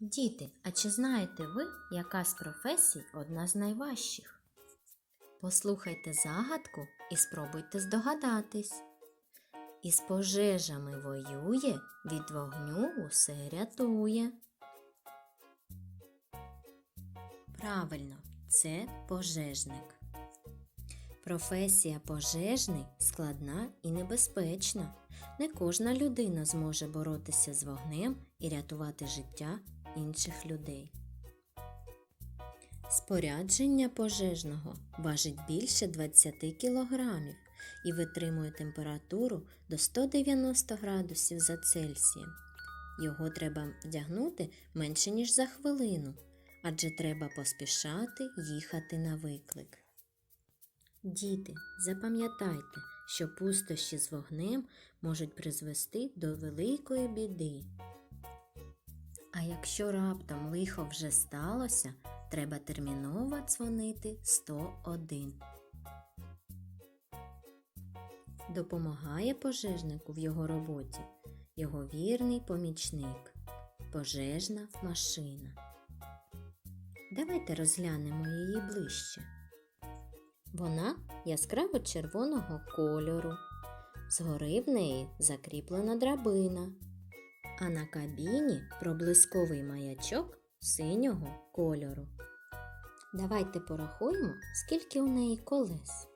Діти, а чи знаєте ви, яка з професій одна з найважчих? Послухайте загадку і спробуйте здогадатись. Із пожежами воює, від вогню усе рятує. Правильно, це пожежник. Професія пожежний складна і небезпечна. Не кожна людина зможе боротися з вогнем і рятувати життя інших людей. Спорядження пожежного важить більше 20 кг і витримує температуру до 190 градусів за Цельсієм. Його треба вдягнути менше, ніж за хвилину, адже треба поспішати їхати на виклик. Діти, запам'ятайте, що пустощі з вогнем можуть призвести до великої біди. А якщо раптом лихо вже сталося, треба терміново дзвонити 101. Допомагає пожежнику в його роботі його вірний помічник пожежна машина. Давайте розглянемо її ближче. Вона яскраво червоного кольору. Згори в неї закріплена драбина, а на кабіні проблисковий маячок синього кольору. Давайте порахуємо, скільки у неї колес.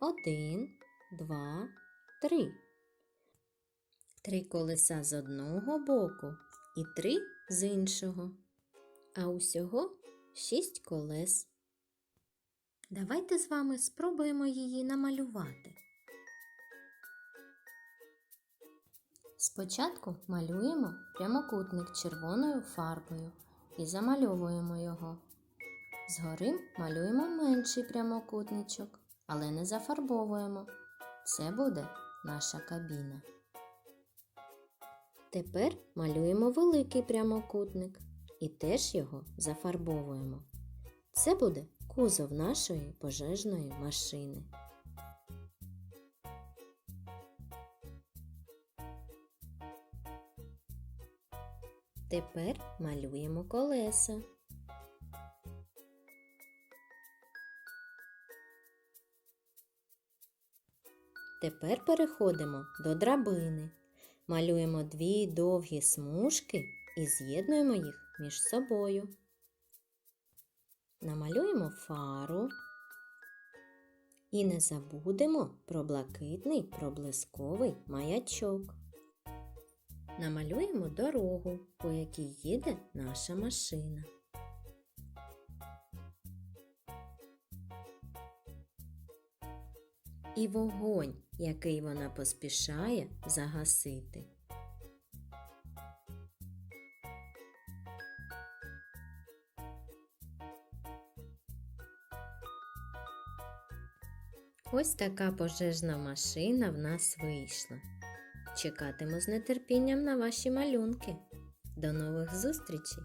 Один, два, три. Три колеса з одного боку і три з іншого. А усього шість колес. Давайте з вами спробуємо її намалювати. Спочатку малюємо прямокутник червоною фарбою і замальовуємо його. Згори малюємо менший прямокутничок, але не зафарбовуємо. Це буде наша кабіна. Тепер малюємо великий прямокутник і теж його зафарбовуємо. Це буде кузов нашої пожежної машини. Тепер малюємо колеса. Тепер переходимо до драбини. Малюємо дві довгі смужки і з'єднуємо їх між собою. Намалюємо фару і не забудемо про блакитний проблисковий маячок. Намалюємо дорогу, по якій їде наша машина. І вогонь, який вона поспішає загасити. Ось така пожежна машина в нас вийшла. Чекатиму з нетерпінням на ваші малюнки. До нових зустрічей!